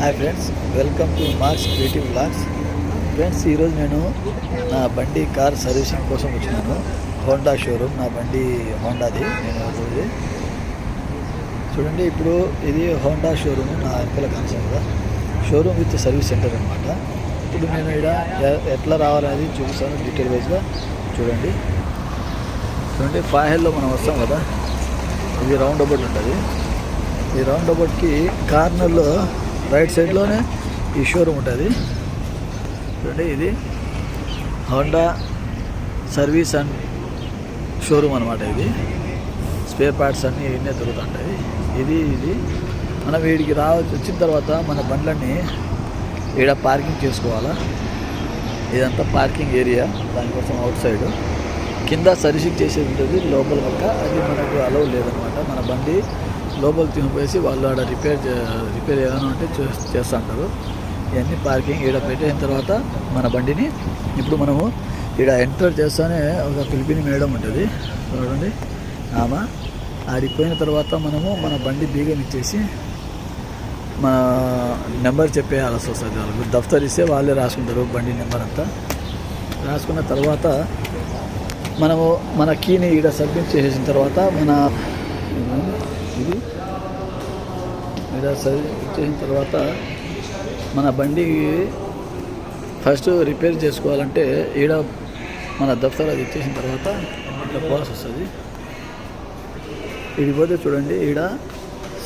Hi friends welcome to Marks creative blogs friends ఈరోజు నేను నా బండి కార్ సర్వీసింగ్ కోసం వచ్చినాను. హోండా షోరూమ్ నా బండి హోండాది నేను ఇది చూడండి ఇప్పుడు ఇది హోండా షోరూమ్ నా వెనకాల కనిపిస్తుంది కదా. షోరూమ్ విత్ సర్వీస్ సెంటర్ అనమాట ఇప్పుడు నేను ఇక్కడ ఎట్లా రావాలనేది చూపిస్తాను డీటెయిల్ వైజ్గా. చూడండి. చూడండి ఫాహెల్లో మనం వస్తాం కదా. ఇది రౌండ్ అబౌట్ ఉంటుంది. ఈ రౌండ్ అబౌట్కి కార్నర్లో రైట్ సైడ్లోనే ఈ షోరూమ్ ఉంటుంది. చూడండి ఇది హోండా సర్వీస్ అండ్ షోరూమ్ అనమాట ఇది. స్పేర్ పార్ట్స్ అన్నీ ఇవన్నీ దొరుకుతుంటాయి. ఇది ఇది. మనం వీడికి రా వచ్చిన తర్వాత మన బండ్లన్నీ ఈడ పార్కింగ్ చేసుకోవాలా? ఇదంతా పార్కింగ్ ఏరియా. దానికోసం అవుట్ సైడ్. కింద సర్వీసింగ్ చేసేది ఉంటుంది. లోపల పక్క. అది మనకు అలవ్ లేదనమాట మన బండి లోపల తినిపోయేసి వాళ్ళు ఆడ రిపేర్ రిపేర్ ఏమైనా ఉంటే చేస్తూ ఉంటారు ఇవన్నీ పార్కింగ్ ఈడ పెట్టేసిన తర్వాత మన బండిని ఇప్పుడు మనము ఈడ ఎంటర్ చేస్తానే ఒక పిలిపిని మేడం ఉంటుంది. చూడండి. ఆమె ఆడిపోయిన తర్వాత మనము మన బండి బీగం ఇచ్చేసి మన నెంబర్ చెప్పేయాల్సి వస్తుంది వాళ్ళకు దఫ్తర్ ఇస్తే వాళ్ళే రాసుకుంటారు బండి నెంబర్ అంతా. రాసుకున్న తర్వాత మనము మన కీని ఈడ సబ్మిట్ చేసేసిన తర్వాత మన ఈడ చేసిన తర్వాత మన బండి ఫస్ట్ రిపేర్ చేసుకోవాలంటే ఈడ మన దఫ్తర్ అది ఇచ్చేసిన తర్వాత ఇట్లా పోవాల్సి వస్తుంది. ఇది పోతే చూడండి ఈడ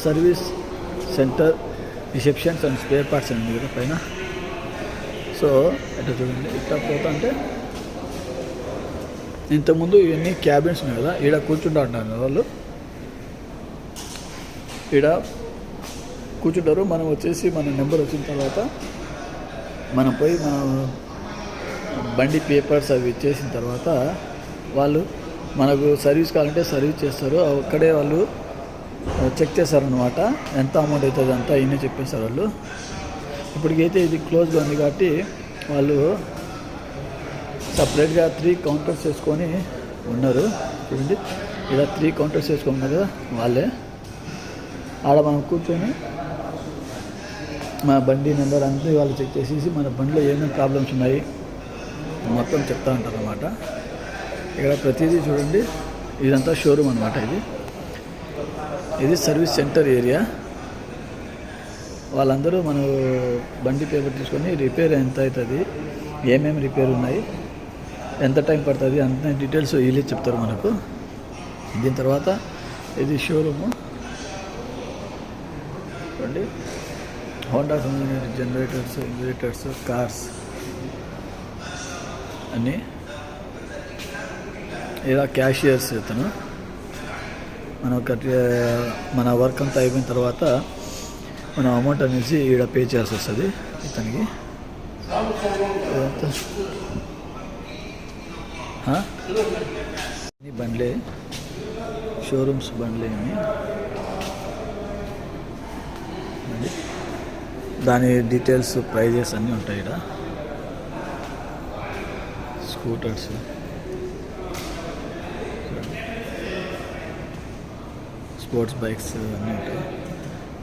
service centre receptions and spare parts అండి కదా పైన. సో ఇట్లా చూడండి ఇట్లా పోతా అంటే ఇంతకుముందు ఇవన్నీ క్యాబిన్స్ ఉన్నాయి కదా ఈడ కూర్చుంటా ఉంటారు వాళ్ళు. ఈడ కూర్చుంటారు. మనం వచ్చేసి మన నెంబర్ వచ్చిన తర్వాత మనం పోయి మన బండి పేపర్స్ అవి ఇచ్చేసిన తర్వాత వాళ్ళు మనకు సర్వీస్ కావాలంటే సర్వీస్ చేస్తారు. అక్కడే వాళ్ళు చెక్ చేస్తారనమాట ఎంత అమౌంట్ అవుతుంది అంతా ఇన్ని చెప్పేస్తారు వాళ్ళు. ఇప్పటికైతే ఇది క్లోజ్గా ఉంది కాబట్టి వాళ్ళు సపరేట్గా త్రీ కౌంటర్స్ వేసుకొని ఉన్నారు. చూడండి ఇలా త్రీ కౌంటర్స్ వేసుకొని కదా వాళ్ళే. ఆడ మనం కూర్చొని మా బండి నెంబర్ అంతా వాళ్ళు చెక్ చేసేసి మన బండిలో ఏమేమి ప్రాబ్లమ్స్ ఉన్నాయి మొత్తం చెప్తా ఉంటారు అనమాట ఇక్కడ ప్రతిదీ చూడండి. ఇదంతా షోరూమ్ అనమాట ఇది. ఇది సర్వీస్ సెంటర్ ఏరియా వాళ్ళందరూ మన బండి పేపర్ తీసుకొని రిపేర్ ఎంత అవుతుంది ఏమేమి రిపేర్ ఉన్నాయి ఎంత టైం పడుతుంది అంత డీటెయిల్స్ వీళ్ళే చెప్తారు మనకు. దీని తర్వాత ఇది షోరూము చూడండి. హోండా సంబంధించిన జనరేటర్స్ ఇన్వర్టర్స్ కార్స్ అని ఇలా క్యాషియర్స్ ఇతను. మనం కట్ మన వర్క్ అంతా అయిపోయిన తర్వాత మనం అమౌంట్ అనేసి ఈడ పే చేయాల్సి వస్తుంది ఇతనికి. బండ్లే. షోరూమ్స్ బండ్లే అని దాని డీటెయిల్స్ ప్రైజెస్ అన్నీ ఉంటాయి ఇక్కడ స్కూటర్స్ స్పోర్ట్స్ బైక్స్ అన్నీ ఉంటాయి.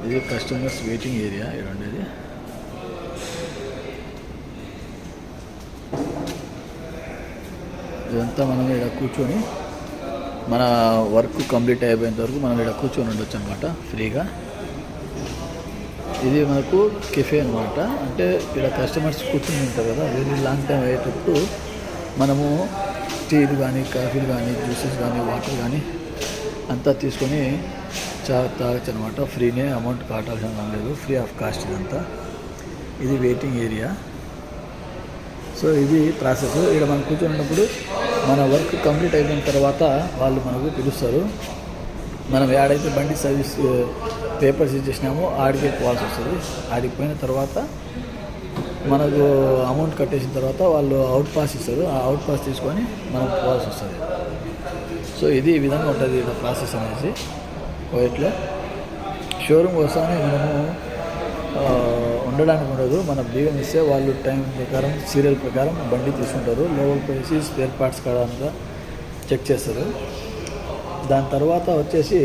ఇది కస్టమర్స్ వెయిటింగ్ ఏరియా ఇక్కడ ఉండేది. ఇదంతా మనం ఇక్కడ కూర్చొని మన వర్క్ కంప్లీట్ అయిపోయేంత వరకు మనం ఇక్కడ కూర్చొని ఉండొచ్చు అనమాట ఫ్రీగా ఇది మనకు కెఫే అనమాట అంటే ఇక్కడ కస్టమర్స్ కూర్చుని ఉంటారు కదా వెరీ లాంగ్ టైం అయ్యేటప్పుడు మనము టీలు కానీ కాఫీలు కానీ జ్యూసెస్ కానీ వాటర్ కానీ అంతా తీసుకొని చా తాగొచ్చు అనమాట ఫ్రీనే అమౌంట్ కట్టాల్సిన లేదు. ఫ్రీ ఆఫ్ కాస్ట్ ఇదంతా. ఇది వెయిటింగ్ ఏరియా సో ఇది ప్రాసెస్ ఇక్కడ మనం కూర్చున్నప్పుడు మన వర్క్ కంప్లీట్ అయిపోయిన తర్వాత వాళ్ళు మనకు పిలుస్తారు. మనం ఏడైతే బండి సర్వీస్ పేపర్స్ ఇచ్చేసినామో ఆడికి పోవాల్సి వస్తుంది. ఆడికి పోయిన తర్వాత మనకు అమౌంట్ కట్టేసిన తర్వాత వాళ్ళు అవుట్ పాస్ ఇస్తారు. ఆ అవుట్ పాస్ తీసుకొని మనం పోవాల్సి వస్తుంది. సో ఇది ఈ విధంగా ఉంటుంది ఇక్కడ ప్రాసెస్ అనేసి కోయట్లో. షోరూమ్ వస్తానే మనము ఉండడానికి ఉండదు. మన బియ్యం ఇస్తే వాళ్ళు టైం ప్రకారం సీరియల్ ప్రకారం బండి తీసుకుంటారు. లోపలికి పోయేసి స్పేర్ పార్ట్స్ కాడ చెక్ చేస్తారు. దాని తర్వాత వచ్చేసి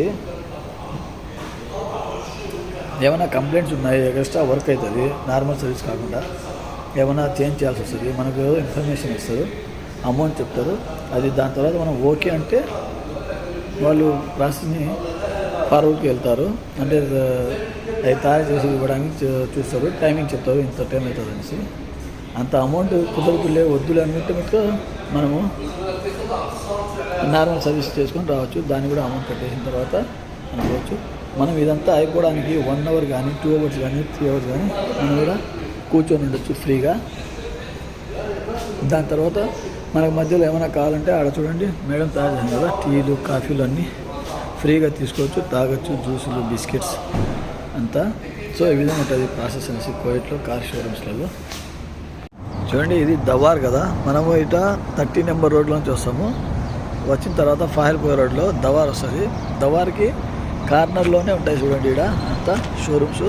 ఏమైనా కంప్లైంట్స్ ఉన్నాయి? ఎక్స్ట్రా వర్క్ అవుతుంది. నార్మల్ సర్వీస్ కాకుండా ఏమైనా చేంజ్ చేయాల్సి వస్తుంది. మనకు ఇన్ఫర్మేషన్ ఇస్తారు. అమౌంట్ చెప్తారు. అది దాని తర్వాత మనం ఓకే అంటే వాళ్ళు ప్రాసెస్ని ఫార్వర్డ్కి వెళ్తారు. అంటే అది తయారు చేసి ఇవ్వడానికి చూస్తారు. టైమింగ్ చెప్తారు. ఇంత టైం అవుతుంది అనేసి. అంత అమౌంట్ కుదరతులే వద్దులే అన్నట్టు మనము నార్మల్ సర్వీస్ చేసుకొని రావచ్చు. దాన్ని కూడా అమౌంట్ కట్టేసిన తర్వాత అనుకోవచ్చు మనం ఇదంతా అయిపోవడానికి వన్ అవర్ కానీ టూ అవర్స్ కానీ త్రీ అవర్స్ కానీ మనం కూడా కూర్చొని ఉండొచ్చు ఫ్రీగా. దాని తర్వాత మనకు మధ్యలో ఏమైనా కావాలంటే ఆడ చూడండి మేడం తాగలేదు కదా టీలు కాఫీలు అన్నీ ఫ్రీగా తీసుకోవచ్చు తాగొచ్చు జ్యూసులు బిస్కెట్స్ అంతా. సో ఈ విధంగా ఉంటుంది ప్రాసెస్ అనేసి కోయట్లో కార్ షోరూమ్స్లలో చూడండి ఇది దవార్ కదా. మనము ఇట థర్టీ నెంబర్ రోడ్లోంచి వస్తాము. వచ్చిన తర్వాత ఫాయిల్పోయే రోడ్లో దవార్ వస్తుంది. దవార్కి కార్నర్లోనే ఉంటాయి చూడండి ఇక్కడ అంతా షోరూమ్స్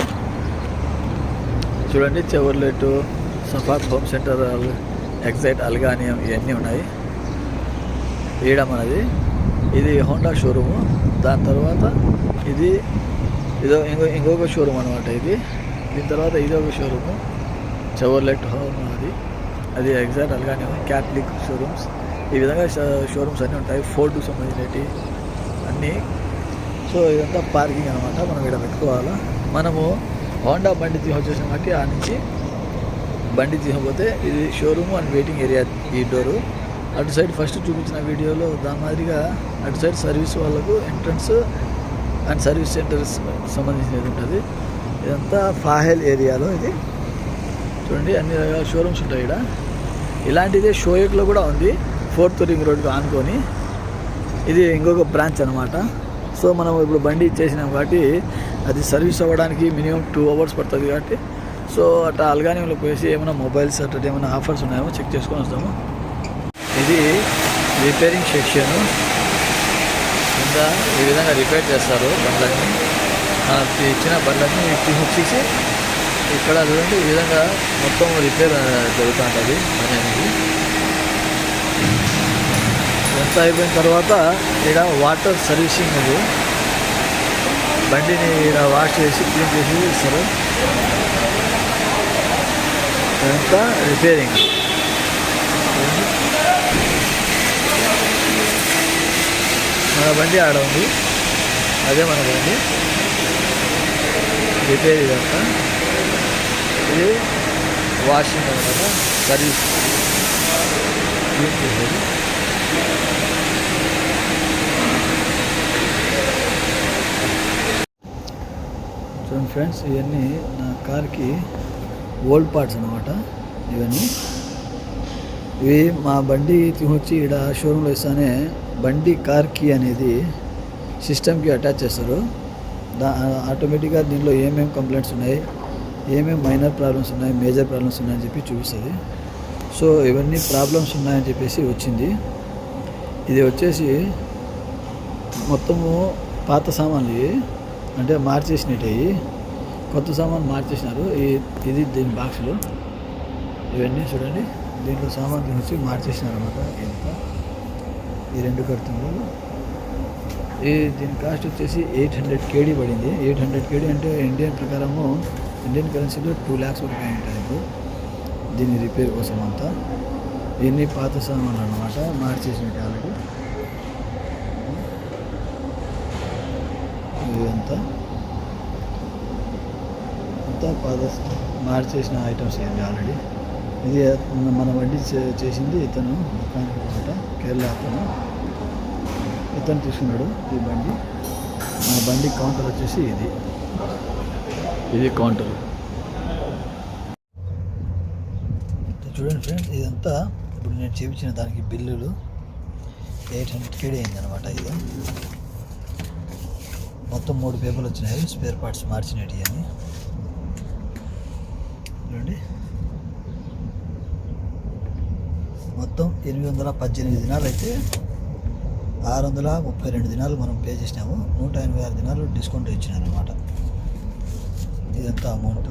చూడండి చెవర్లెట్ సఫార్ హోమ్ సెంటర్ ఎగ్జైట్ అల్గానియం ఇవన్నీ ఉన్నాయి. ఈడ మనది. ఇది హోండా షోరూము దాని తర్వాత ఇది ఇదో ఇంకో ఇంకొక షోరూమ్ అనమాట ఇది. దీని తర్వాత ఇది ఒక షోరూము చెవర్లెట్ హోమ్ అది. అది ఎగ్జాక్ట్ అలాగే క్యాథలిక్ షోరూమ్స్ ఈ విధంగా షోరూమ్స్ అన్నీ ఉంటాయి. ఫోర్డ్కు సంబంధించినవి. అన్నీ సో ఇదంతా పార్కింగ్ అనమాట మనం ఇక్కడ పెట్టుకోవాలా. మనము హోండా బండి తీసుకొచ్చేసాం కాబట్టి ఆ నుంచి బండి తీసుకపోతే ఇది షోరూమ్ అండ్ వెయిటింగ్ ఏరియా ఈ డోరు అటు సైడ్ ఫస్ట్ చూపించిన వీడియోలో దాని మాదిరిగా అటు సైడ్ సర్వీస్ వాళ్ళకు ఎంట్రన్స్ అండ్ సర్వీస్ సెంటర్స్ సంబంధించినది ఉంటుంది. ఇదంతా ఫాహెల్ ఏరియాలో ఇది. చూడండి అన్ని రకాల షోరూమ్స్ ఉంటాయి ఇక్కడ. ఇలాంటిదే షోయక్లో కూడా ఉంది. ఫోర్త్ రింగ్ రోడ్కి ఆనుకొని. ఇది ఇంకొక బ్రాంచ్ అనమాట సో మనం ఇప్పుడు బండి ఇచ్చేసినాం కాబట్టి అది సర్వీస్ అవ్వడానికి మినిమం టూ అవర్స్ పడుతుంది కాబట్టి సో అట్లా అల్గానియంలో పోయేసి ఏమైనా మొబైల్స్ అట్లా ఏమైనా ఆఫర్స్ ఉన్నాయో చెక్ చేసుకొని వస్తాము. ఇది రిపేరింగ్ సెక్షన్. కింద ఈ విధంగా రిపేర్ చేస్తారు బండ్లన్నీ. మనకి ఇచ్చిన బండ్లన్నీ తీసి ఇక్కడ చూడండి ఈ విధంగా మొత్తం రిపేర్ జరుగుతూ ఉంటుంది అనేది. అయిపోయిన తర్వాత ఇక్కడ వాటర్ సర్వీసింగ్ ఉంది బండిని ఇక్కడ వాష్ చేసి క్లీన్ చేసి ఇస్తారు. ఇదంతా రిపేరింగ్. మన బండి ఆడ ఉంది. అదే మన బండి. రిపేర్ ఇదంతా. ఇది వాషింగ్ అనమాట సర్వీస్ క్లీన్ చేసేది. చూడండి ఫ్రెండ్స్ ఇవన్నీ నా కార్కి ఓల్డ్ పార్ట్స్ అనమాట ఇవన్నీ. ఇవి మా బండి వచ్చి ఇక్కడ షోరూంలో ఇస్తానే బండి కార్ కీ అనేది సిస్టమ్కి అటాచ్ చేస్తారు. దా ఆటోమేటిక్గా దీనిలో ఏమేమి కంప్లైంట్స్ ఉన్నాయి ఏమేమి మైనర్ ప్రాబ్లమ్స్ ఉన్నాయి మేజర్ ప్రాబ్లమ్స్ ఉన్నాయని చెప్పి చూపిస్తుంది. సో ఇవన్నీ ప్రాబ్లమ్స్ ఉన్నాయని చెప్పేసి వచ్చింది. ఇది వచ్చేసి మొత్తము పాత సామాన్లు. ఇవి. అంటే మార్చేసినవి కొత్త సామాన్ మార్చేసినారు. ఈ ఇది దీని బాక్స్లు. ఇవన్నీ చూడండి. దీంట్లో సామాన్ వచ్చి మార్చేసినారు అనమాట ఇంత ఈ రెండు కడుతుంది ఈ దీని కాస్ట్ వచ్చేసి ఎయిట్ హండ్రెడ్ కేడీ పడింది. ఎయిట్ హండ్రెడ్ కేడీ అంటే ఇండియన్ ప్రకారము ఇండియన్ కరెన్సీలో టూ ల్యాక్స్ వరకు అయి ఉంటుంది దీని రిపేర్ కోసం అంతా. ఇవన్నీ పాత సామాన్లు అనమాట మార్చేసినట్టు వాళ్ళకి ఇదంతా అంతా పాత మార్చేసిన ఐటమ్స్ ఇవి ఆల్రెడీ ఇది మన బండి చే- చేసింది ఇతను మెకానిక్ అనమాట కేరళ అతను. ఇతను తీసుకున్నాడు ఈ బండి. మన బండి కౌంటర్ వచ్చేసి ఇది. ఇది కౌంటర్ చూడండి ఫ్రెండ్స్ ఇదంతా ఇప్పుడు నేను చూపించిన దానికి బిల్లులు. ఎయిట్ హండ్రెడ్ కేడీ అయింది అనమాట ఇది. మొత్తం మూడు పేపర్లు వచ్చినాయి. స్పేర్ పార్ట్స్ మార్చినవి అని చూడండి. మొత్తం ఎనిమిది వందల పద్దెనిమిది దినాలు అయితే ఆరు వందల ముప్పై రెండు దినాలు మనం పే చేసినాము. నూట ఎనభై ఆరు దినాలు డిస్కౌంట్ ఇచ్చినారనమాట ఇదంతా అమౌంట్